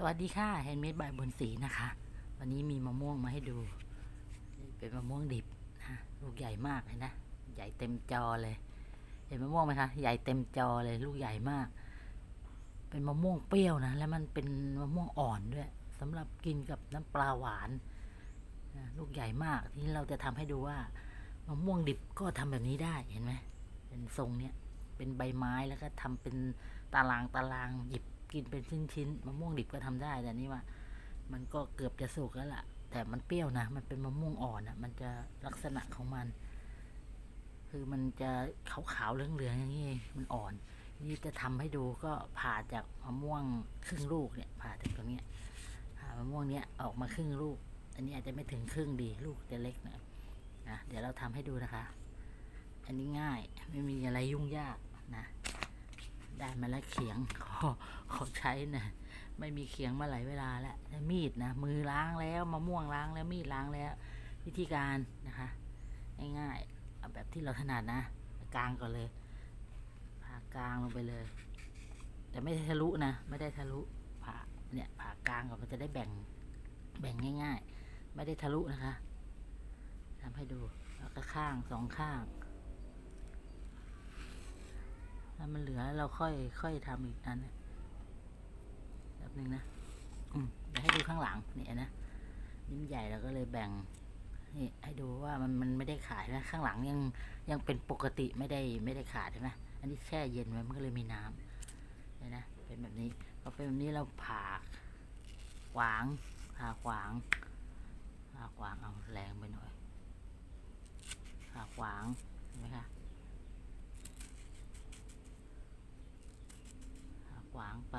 สวัสดีค่ะแฮนด์เมดบายบนสีนะคะ วันนี้มีมะม่วงมาให้ดู เป็นมะม่วงดิบนะลูกใหญ่มากเลยนะ ใหญ่เต็มจอเลย เห็นมะม่วงไหมคะ ใหญ่เต็มจอเลย ลูกใหญ่มาก เป็นมะม่วงเปรี้ยวนะ แล้วมันเป็นมะม่วงอ่อนด้วยสำหรับกินกับน้ำปลาหวานนะลูกใหญ่มาก ทีนี้เราจะทำให้ดูว่ามะม่วงดิบก็ทำแบบนี้ได้ เห็นไหมเป็นทรงเนี้ย เป็นใบไม้แล้วก็ทำเป็นตารางตารางหยิบ กินเป็นชิ้นๆมะม่วงดิบก็ทำได้แต่นี่ว่า มันก็เกือบจะสุกแล้วล่ะ แต่มันเปรี้ยวนะ มันเป็นมะม่วงอ่อนอะมันจะลักษณะของมัน คือมันจะขาวๆเหลืองๆอย่างนี้มันอ่อน นี่จะทำให้ดูก็ผ่าจากมะม่วงครึ่งลูกเนี่ย ผ่าจากตรงเนี้ยผ่ามะม่วงเนี้ยออกมาครึ่งลูก อันนี้อาจจะไม่ถึงครึ่งดีลูกจะเล็กนะนะเดี๋ยวเราทำให้ดูนะคะ อันนี้ง่ายไม่มีอะไรยุ่งยากนะ ได้มาแล้วเขียงขอขอใช้นะไม่มีเขียงมาหลายเวลาแล้วมีดนะมือล้างแล้วมะม่วงล้างแล้วมีดล้างแล้ว วิธีการนะคะง่ายๆเอาแบบที่เราถนัดนะกลางก่อนเลยผ่ากลางลงไปเลย แต่ไม่ได้ทะลุนะไม่ได้ทะลุผ่าเนี่ยผ่ากลางก่อนมันจะได้แบ่งแบ่งง่าย ๆ ไม่ได้ทะลุนะคะทำให้ดูแล้วก็ข้างสองข้าง ถ้ามันเหลือเราค่อยค่อยทำอีกอันนะแบบนึงนะอืมเดี๋ยวให้ดูข้างหลังเนี่ยนะนิ้มใหญ่เราก็เลยแบ่งนี่ให้ดูว่ามันมันไม่ได้ขาดนะข้างหลังยังยังเป็นปกติไม่ได้ไม่ได้ขาดใช่ไหมอันนี้แช่เย็นไว้มันก็เลยมีน้ำเนี่ยนะเป็นแบบนี้พอเป็นแบบนี้เราผ่าขวางผ่าขวางผ่าขวางเอาแรงไปหน่อยผ่าขวางเห็นไหมคะ ขวางไป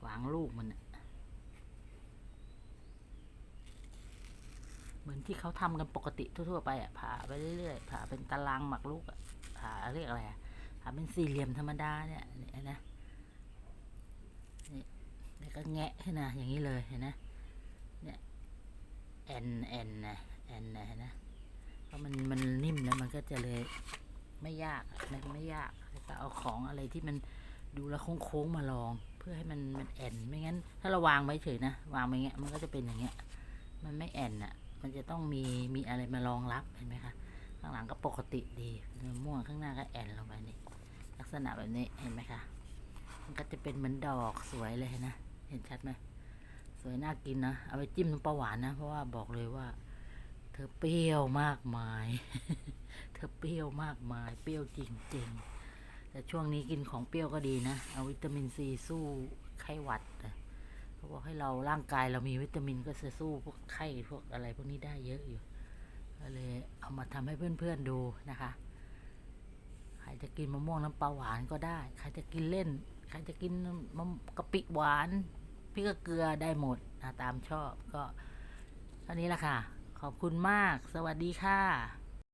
ขวางลูกมันน่ะเหมือนที่เขาทำกันปกติทั่ว ๆ ไปอะผ่าไปเรื่อยๆผ่าเป็นตารางหมักลูกอะผ่าเรียกอะไรอะผ่าเป็นสี่เหลี่ยมธรรมดาเนี่ยนี่นะนี่แล้วก็แงะขึ้นนะอย่างนี้เลยเห็นนะเนี่ยแอนแอนนะแอนนะเห็นนะเพราะมันมันนิ่มแล้วมันก็จะเลยไม่ยากอะมันไม่ยากแล้วก็เอาของอะไรที่มันดูแล้วโค้งๆมาลอง พื่อให้มันมันแอนไม่งั้น ถ้าเราวางไว้เฉยนะวางไปเงี้ยมันก็จะเป็นอย่างเงี้ย มันไม่แอนอะ มันจะต้องมีมีอะไรมารองรับเห็นไหมคะข้างหลังก็ปกติดีมะม่วงข้างหน้าก็แอนลงไปนี่ลักษณะแบบนี้เห็นไหมคะมันก็จะเป็นเหมือนดอกสวยเลยนะเห็นชัดไหมสวยน่ากินนะเอาไปจิ้มน้ำปลาหวานนะเพราะว่าบอกเลยว่า เธอเปรี้ยวมากมาย เธอเปรี้ยวมากมาย เปรี้ยวจริงๆ แต่ช่วงนี้กินของเปรี้ยวก็ดีนะ เอาวิตามินซีสู้ไข้หวัดนะเขาบอกให้เราร่างกายเรามีวิตามินก็จะสู้พวกไข้พวกอะไรพวกนี้ได้เยอะอยู่ ก็เลยเอามาทำให้เพื่อนๆดูนะคะ ใครจะกินมะม่วงน้ำปลาหวานก็ได้ ใครจะกินเล่น ใครจะกินมะกะปิหวานพริกเกลือได้หมดนะตามชอบก็เท่านี้แหละค่ะ ขอบคุณมาก สวัสดีค่ะ